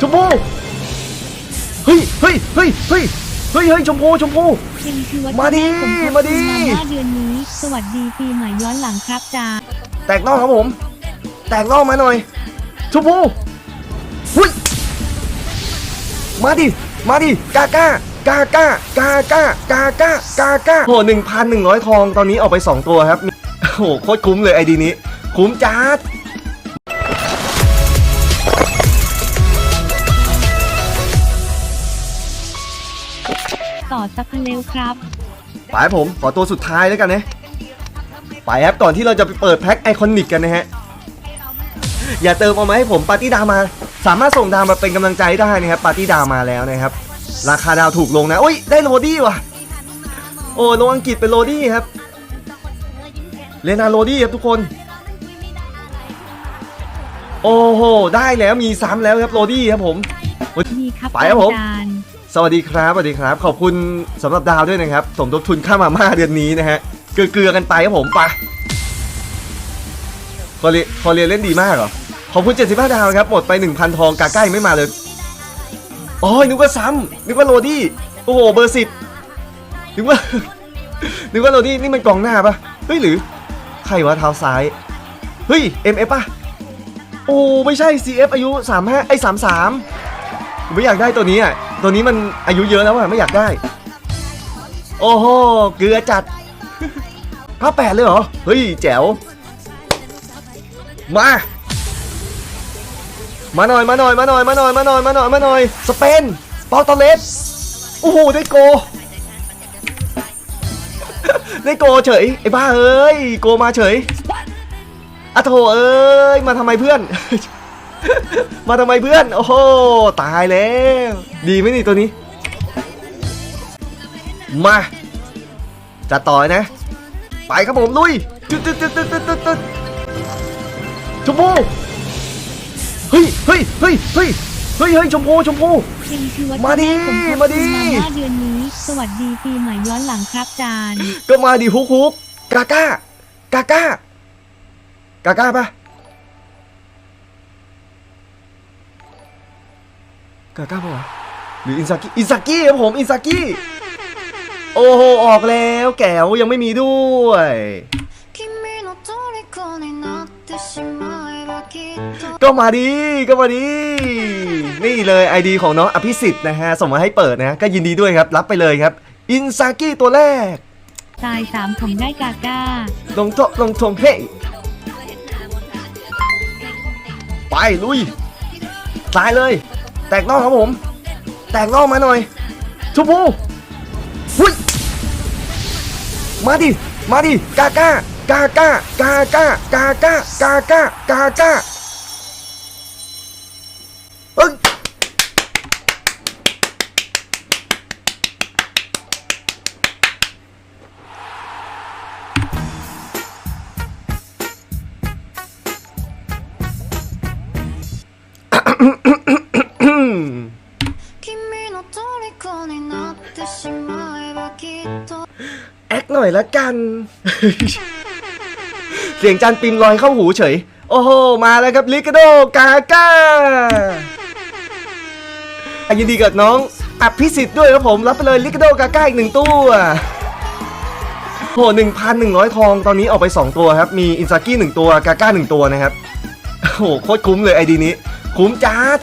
ชมพูเฮ้ยเฮ้ยเฮ้ยเฮ้ยเฮ้ยเฮ้ยชมพูชมพู เป็นคือวัฒนมาดิสมทบมาดิทุนมาห้าเดือนนี้ สวัสดีปีใหม่ย้อนหลังครับจ้า แตกนอกครับผม แตกนอกมาหน่อยชมพูหุยมาดิ มาดิ กาก้ากาก้ากาก้ากาก้ากาก้าโหหนึ่งพันหนึ่งร้อยทองตอนนี้ออกไปสองตัวครับ โอ้โหโคตรคุ้มเลยไอดีนี้ คุ้มจัด ต่อสักพันเร็วครับไปครับผม ขอตัวสุดท้ายแล้วกันนะ ไปครับก่อนที่เราจะไปเปิดแพ็คไอคอนิกกันนะฮะ อย่าเติมเอามาให้ผมปาร์ตี้ดาวมา สามารถส่งดาวมาเป็นกำลังใจได้นะครับปาร์ตี้ดาวมาแล้วนะครับ ราคาดาวถูกลงนะอุ้ยได้โรดี้ว่ะ โอ้ลงอังกฤษเป็นโรดี้ครับเลนาโรดี้ครับทุกคน โอ้โหได้แล้วมีซ้ำแล้วครับโรดี้ครับผม มีครับไปครับผม อาจารย์ สวัสดีครับสวัสดีครับ ขอบคุณสำหรับดาวด้วยนะครับ สมทบทุนค่ามาม่าเดือนนี้นะฮะเกลือกันไปครับผมไปะคอเรียคอเรียเล่นดีมากเหรอขอบคุณ 75 ดาวครับ หมดไป 1,000 ทองกาใกล้ไม่มาเลยโอ้ยนึกว่าซ้ำนึกว่าโรดี้โอ้โหเบอร์สิบนึกว่านึกว่าโรดี้นี่มันกองหน้าปะเฮ้ยหรือ ใครวะเท้าซ้ายเฮ้ย MF ปะโอ้ไม่ใช่ CF อายุ 35ไอ้33 ผมไม่อยากได้ตัวนี้อะ ตัวนี้มันอายุเยอะแล้วอะไม่อยากได้ โอ้โห เกลือจัดข้าแปดเลยเหรอ เฮ้ย แจ๋ว มา มาหน่อย มาหน่อย มาหน่อย มาหน่อย มาหน่อย มาหน่อย มาหน่อย สเปนปาตเลสโอ้โห ได้โก ได้โกเฉย ไอ้บ้าเอ้ย โกมาเฉยอะโถเอ้ย มาทำไมเพื่อน มาทำไมเพื่อน โอ้โห ตายแล้ว ดีไหมนี่ตัวนี้ มา จะต่อยนะ ไปครับผมลุยตึ๊ดตึ๊ดตึ๊ดตึ๊ดตึ๊ดตึ๊ดตึ๊ดชมพูเฮ้ยเฮ้ยเฮ้ยเฮ้ยเฮ้ยเฮ้ยชมพูชมพูเป็นคือวัฒนมาดิสมทบมาดิทุนมาห้าเดือนนี้สวัสดีปีใหม่ย้อนหลังครับจานก็มาดิฮุกฮุกกาก้ากาก้ากาก้าปะ เกิดกล้าปะหรืออินซากิอินซากิครับผมอินซากิโอ้โหออกแล้วแก้วยังไม่มีด้วยก็มาดีก็มาดี นี่เลย ID ของน้องอภิสิทธิ์นะฮะ ส่งมาให้เปิดนะ ก็ยินดีด้วยครับ รับไปเลยครับ อินซากิตัวแรก ตายสามถงได้กาก้า ลงทงลงทงเฮ้ไป ลุย ตายเลย แตกนอกครับผม แตกนอกมาหน่อยชมพูหุ้ยมาดิ มาดิ กาก้ากาก้ากาก้ากาก้ากาก้ากาก้าเอ้ย君 หน่อยละกัน เสียงจันปิมลอยเข้าหูเฉย โอ้โห มาแล้วครับลิกาโดกาก้าอะยินดีกับน้องอภิสิทธิ์ด้วยครับผมรับไปเลยลิกาโดกาก้าอีกหนึ่งตัวโอ้โหหนึ่งพันหนึ่งร้อยทองตอนนี้ออกไปสองตัวครับ มีอินซากิหนึ่งตัวกาก้าหนึ่งตัวนะครับโอ้โหโคตรคุ้มเลยไอดีนี้ คุ้มจัด